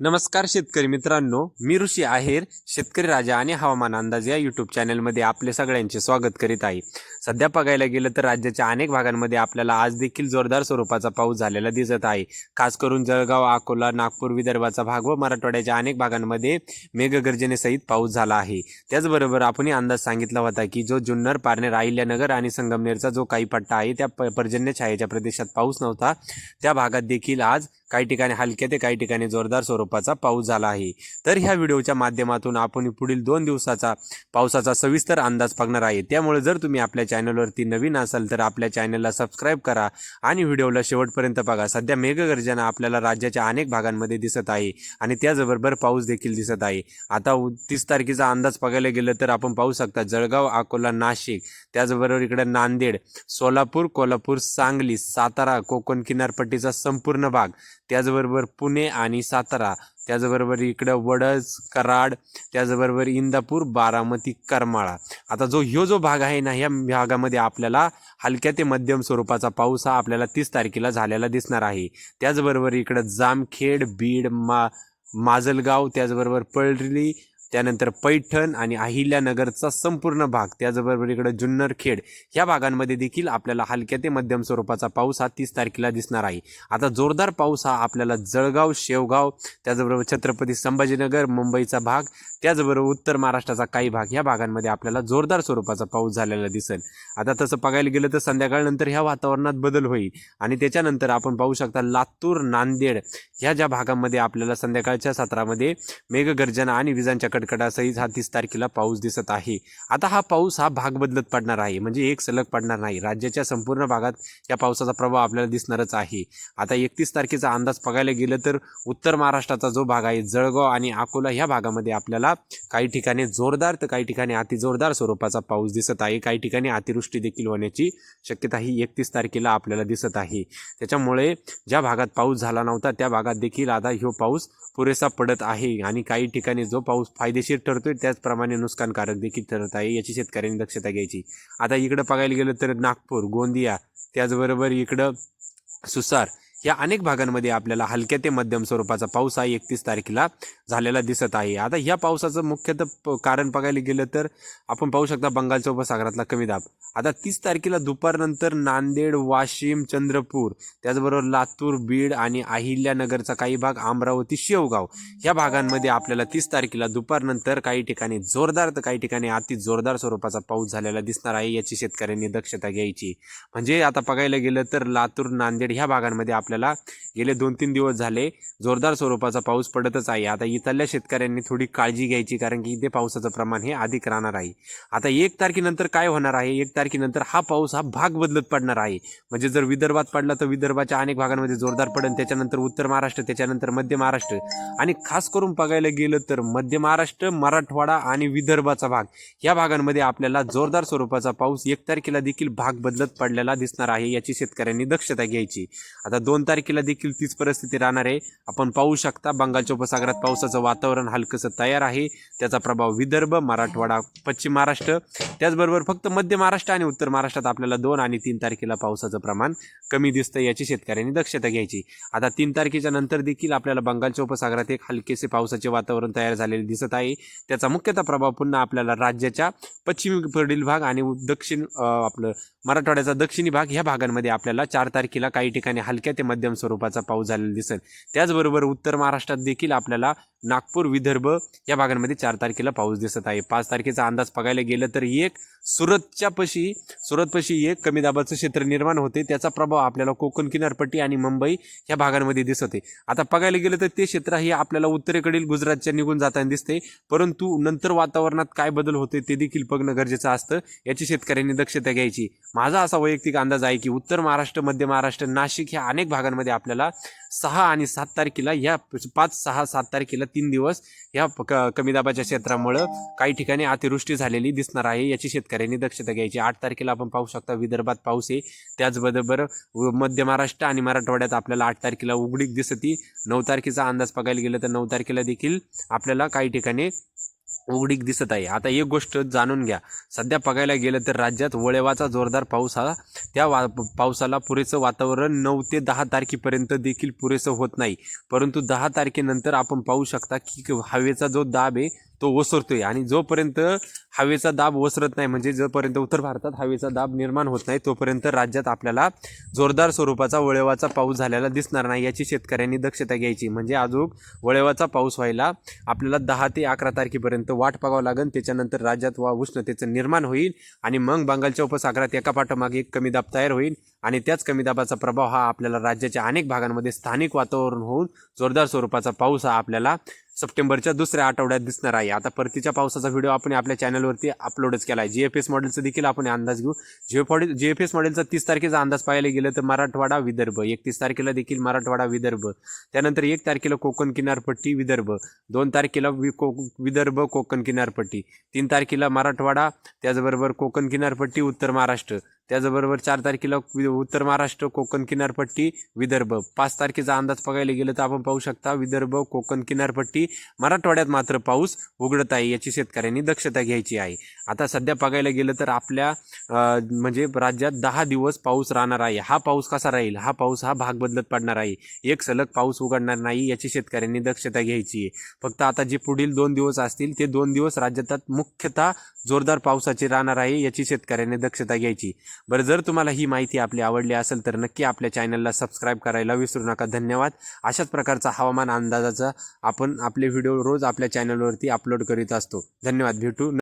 नमस्कार शेतकरी मित्रांनो मी ऋषी आहेर शेतकरी राजा आणि हवामान अंदाज या यूट्यूब चॅनलमध्ये आपले सगळ्यांचे स्वागत करीत आहे. सध्या बघायला गेलं तर राज्याच्या अनेक भागांमध्ये आपल्याला आज देखील जोरदार स्वरूपाचा पाऊस झालेला दिसत आहे. खास करून जळगाव अकोला नागपूर विदर्भाचा भाग व मराठवाड्याच्या अनेक भागांमध्ये मेघगर्जनेसहित पाऊस झाला आहे. त्याचबरोबर आपणही अंदाज सांगितला होता की जो जुन्नर पारनेर अहिल्यानगर आणि संगमनेरचा जो काही पट्टा आहे त्या पर्जन्य छायेच्या प्रदेशात पाऊस नव्हता. त्या भागात देखील आज काही ठिकाणी हलक्या ते काही ठिकाणी जोरदार स्वरूपाचा पाऊस झाला आहे. तर ह्या व्हिडिओच्या माध्यमातून आपण पुढील दोन दिवसाचा पावसाचा सविस्तर अंदाज बघणार आहे. त्यामुळे जर तुम्ही आपल्या चॅनलवरती नवीन असाल तर आपल्या चॅनलला सबस्क्राईब करा आणि व्हिडिओला शेवटपर्यंत बघा. सध्या मेघगर्जना आपल्याला राज्याच्या अनेक भागांमध्ये दिसत आहे आणि त्याचबरोबर पाऊस देखील दिसत आहे. आता तीस तारखेचा अंदाज बघायला गेलं तर आपण पाहू शकता जळगाव अकोला नाशिक त्याचबरोबर इकडे नांदेड सोलापूर कोल्हापूर सांगली सातारा कोकण किनारपट्टीचा संपूर्ण भाग त्याचबरोबर पुणे आणि सातारा त्याचबरोबर इकडं वडज कराड त्याचबरोबर इंदापूर बारामती करमाळा. आता जो ह्यो जो भाग आहे ना ह्या भागामध्ये आपल्याला हलक्या ते मध्यम स्वरूपाचा पाऊस हा आपल्याला तीस तारखेला झालेला दिसणार आहे. त्याचबरोबर इकडं जामखेड बीड मा माजलगाव त्याचबरोबर पळली त्यानंतर पैठण आणि अहिल्यानगरचा संपूर्ण भाग त्याचबरोबर इकडं जुन्नरखेड ह्या भागांमध्ये देखील आपल्याला हलक्या ते मध्यम स्वरूपाचा पाऊस हा तीस तारखेला दिसणार आहे. आता जोरदार पाऊस हा आपल्याला जळगाव शेवगाव त्याचबरोबर छत्रपती संभाजीनगर मुंबईचा भाग त्याचबरोबर उत्तर महाराष्ट्राचा काही भाग ह्या भागांमध्ये आपल्याला जोरदार स्वरूपाचा पाऊस झालेला दिसेल. आता तसं बघायला गेलं तर संध्याकाळनंतर ह्या वातावरणात बदल होईल आणि त्याच्यानंतर आपण पाहू शकता लातूर नांदेड ह्या ज्या भागांमध्ये आपल्याला संध्याकाळच्या सत्रामध्ये मेघगर्जना आणि विजांच्या कडकडासहित हा तीस तारखेला पाऊस दिसत आहे. आता हा पाऊस हा भाग बदलत पडणार आहे. म्हणजे एक सलग पडणार नाही. राज्याच्या संपूर्ण भागात या पावसाचा प्रभाव आपल्याला दिसणारच आहे. आता एकतीस तारखेचा अंदाज बघायला गेलं तर उत्तर महाराष्ट्राचा जो भाग आहे जळगाव आणि अकोला ह्या भागामध्ये आपल्याला काही ठिकाणी जोरदार तर काही ठिकाणी अतिजोरदार स्वरूपाचा पाऊस दिसत आहे. काही ठिकाणी अतिवृष्टी देखील होण्याची शक्यता ही एकतीस तारखेला आपल्याला दिसत आहे. त्याच्यामुळे ज्या भागात पाऊस झाला नव्हता त्या भागात देखील आता ह्यो पाऊस पुरेसा पडत आहे. आणि काही ठिकाणी जो पाऊस फायदेशीर ठरतोय त्याचप्रमाणे नुकसानकारक देखील ठरत आहे याची शेतकऱ्यांनी दक्षता घ्यायची. आता इकडं बघायला गेलं तर नागपूर गोंदिया त्याचबरोबर इकडं सुसार या अनेक भागांमध्ये आपल्याला हलक्या ते मध्यम स्वरूपाचा पाऊस हा एकतीस तारखेला झालेला दिसत आहे. आता ह्या पावसाचं मुख्यतः प- कारण बघायला गेलं तर आपण पाहू शकता बंगालच्या उपसागरातला कमी दाब. आता तीस तारखेला दुपारनंतर नांदेड वाशिम चंद्रपूर त्याचबरोबर लातूर बीड आणि अहिल्यानगरचा काही भाग अमरावती शेवगाव ह्या भागांमध्ये आपल्याला तीस तारखेला दुपारनंतर काही ठिकाणी जोरदार तर काही ठिकाणी अति जोरदार स्वरूपाचा पाऊस झालेला दिसणार आहे याची शेतकऱ्यांनी दक्षता घ्यायची. म्हणजे आता बघायला गेलं तर लातूर नांदेड ह्या भागांमध्ये आपल्याला गेले दोन तीन दिवस झाले जोरदार स्वरूपाचा पाऊस पडतच आहे. आता इथल्या शेतकऱ्यांनी थोडी काळजी घ्यायची कारण की इथे पावसाचं प्रमाण हे अधिक राहणार आहे. आता एक तारखेनंतर काय होणार आहे? एक तारखेनंतर हा पाऊस हा भाग बदलत पडणार आहे. म्हणजे जर विदर्भात पडला तर विदर्भाच्या अनेक भागांमध्ये जोरदार पडेल. त्याच्यानंतर उत्तर महाराष्ट्र त्याच्यानंतर मध्य महाराष्ट्र. आणि खास करून बघायला गेलं तर मध्य महाराष्ट्र मराठवाडा आणि विदर्भाचा भाग या भागांमध्ये आपल्याला जोरदार स्वरूपाचा पाऊस एक तारखेला देखील भाग बदलत पडलेला दिसणार आहे याची शेतकऱ्यांनी दक्षता घ्यायची. आता दोन दोन तारखेला देखील तीच परिस्थिती राहणार आहे. आपण पाहू शकता बंगालच्या उपसागरात पावसाचं वातावरण हलकंसं तयार आहे. त्याचा प्रभाव विदर्भ मराठवाडा पश्चिम महाराष्ट्र त्याचबरोबर फक्त मध्य महाराष्ट्र आणि उत्तर महाराष्ट्रात आपल्याला दोन आणि तीन तारखेला पावसाचं प्रमाण कमी दिसतं याची शेतकऱ्यांनी दक्षता घ्यायची. आता तीन तारखेच्या नंतर देखील आपल्याला बंगालच्या उपसागरात एक हलकेसे पावसाचे वातावरण तयार झालेले दिसत आहे. त्याचा मुख्यतः प्रभाव पुन्हा आपल्याला राज्याच्या पश्चिमेकडील भाग आणि दक्षिण आपलं मराठवाड्याचा दक्षिणी भाग ह्या भागांमध्ये आपल्याला चार तारखेला काही ठिकाणी हलक्या ते मध्यम स्वरूपाचा पाऊस झालेला दिसेल. त्याचबरोबर उत्तर महाराष्ट्रात देखील आपल्याला नागपूर विदर्भ या भागांमध्ये चार तारखेला पाऊस दिसत आहे. पाच तारखेचा अंदाज बघायला गेलं तर एक सुरतच्या पशी सुरतपशी एक कमी दाबाचं क्षेत्र निर्माण होते. त्याचा प्रभाव आपल्याला कोकण किनारपट्टी आणि मुंबई या भागांमध्ये दिसत आहे. आता बघायला गेलं तर ते क्षेत्र हे आपल्याला उत्तरेकडील गुजरातच्या निघून जाताना दिसते. परंतु नंतर वातावरणात काय बदल होते ते देखील बघणं गरजेचं असतं. याची शेतकऱ्यांनी दक्षता घ्यायची. माझा असा वैयक्तिक अंदाज आहे की उत्तर महाराष्ट्र मध्य महाराष्ट्र नाशिक ह्या अनेक भागांमध्ये आपल्याला सहा आणि सात तारखेला या पाच सहा सात तारखेला तीन दिवस या क- कमी दाबाच्या क्षेत्रामुळं काही ठिकाणी अतिवृष्टी झालेली दिसणार आहे. याची शेतकऱ्यांनी दक्षता घ्यायची. आठ तारखेला आपण पाहू शकता विदर्भात पाऊस आहे. त्याचबरोबर व- मध्य महाराष्ट्र आणि मराठवाड्यात आपल्याला आठ तारखेला उघडीक दिसती. नऊ तारखेचा अंदाज बघायला गेलं तर नऊ तारखेला देखील आपल्याला काही ठिकाणी उघडीक दिसत आहे. आता एक गोष्ट जाणून घ्या. सध्या बघायला गेलं तर राज्यात वळेवाचा जोरदार पाऊस हा त्या वा पावसाला पुरेसं वातावरण नऊ ते दहा तारखेपर्यंत देखील पुरेसं होत नाही. परंतु दहा तारखेनंतर आपण पाहू शकता की हवेचा जो दाब आहे तो ओसरतोय. आणि जोपर्यंत हवेचा दाब ओसरत नाही म्हणजे जोपर्यंत उत्तर भारतात हवेचा दाब निर्माण होत नाही तोपर्यंत राज्यात आपल्याला जोरदार स्वरूपाचा वळेवाचा पाऊस झालेला दिसणार नाही याची शेतकऱ्यांनी दक्षता घ्यायची. म्हणजे अजून वळेवाचा पाऊस व्हायला आपल्याला दहा ते अकरा तारखेपर्यंत वाट पाहावं लागेल. त्याच्यानंतर राज्यात वा उष्णतेचं निर्माण होईल आणि मग बंगालच्या उपसागरात एका पाठोमागे एक कमी दाब तयार होईल आणि त्याच कमी दाबाचा प्रभाव हा आपल्याला राज्याच्या अनेक भागांमध्ये स्थानिक वातावरण होऊन जोरदार स्वरूपाचा पाऊस हा आपल्याला सप्टेंबरच्या दुसऱ्या आठवड्यात दिसणार आहे. आता परतीच्या पावसाचा व्हिडिओ आपण आपल्या चॅनलवरती अपलोडच केला आहे. जी एफ एस मॉडेलचा देखील आपण अंदाज घेऊ. G F G F S मॉडेलचा तीस तारखेचा अंदाज पाहायला गेलं तर मराठवाडा विदर्भ एकतीस तारखेला देखील मराठवाडा विदर्भ. त्यानंतर एक तारखेला कोकण किनारपट्टी विदर्भ दोन तारखेला वि को विदर्भ कोकण किनारपट्टी तीन तारखेला मराठवाडा त्याचबरोबर कोकण किनारपट्टी उत्तर महाराष्ट्र. त्याचबरोबर चार तारखेला उत्तर महाराष्ट्र कोकण किनारपट्टी विदर्भ. पाच तारखेचा अंदाज बघायला गेलं तर आपण पाहू शकता विदर्भ कोकण किनारपट्टी मराठवाड्यात मात्र पाऊस उघडत आहे याची शेतकऱ्यांनी दक्षता घ्यायची आहे. आता सध्या बघायला गेलं तर आपल्या म्हणजे राज्यात दहा दिवस पाऊस राहणार आहे. हा पाऊस कसा राहील? हा पाऊस हा भाग बदलत पडणार आहे. एक सलग पाऊस उघडणार नाही याची शेतकऱ्यांनी दक्षता घ्यायची आहे. फक्त आता जे पुढील दोन दिवस असतील ते दोन दिवस राज्यात मुख्यतः जोरदार पावसाचे राहणार आहे याची शेतकऱ्यांनी दक्षता घ्यायची. बरं जर तुम्हाला ही माहिती आपली आवडली असेल तर नक्की आपल्या चॅनलला सबस्क्राईब करायला विसरू नका. धन्यवाद. अशाच प्रकारचा हवामान अंदाजाचा आपण आपले व्हिडिओ रोज आपल्या चॅनलवरती अपलोड करीत असतो. धन्यवाद. भेटू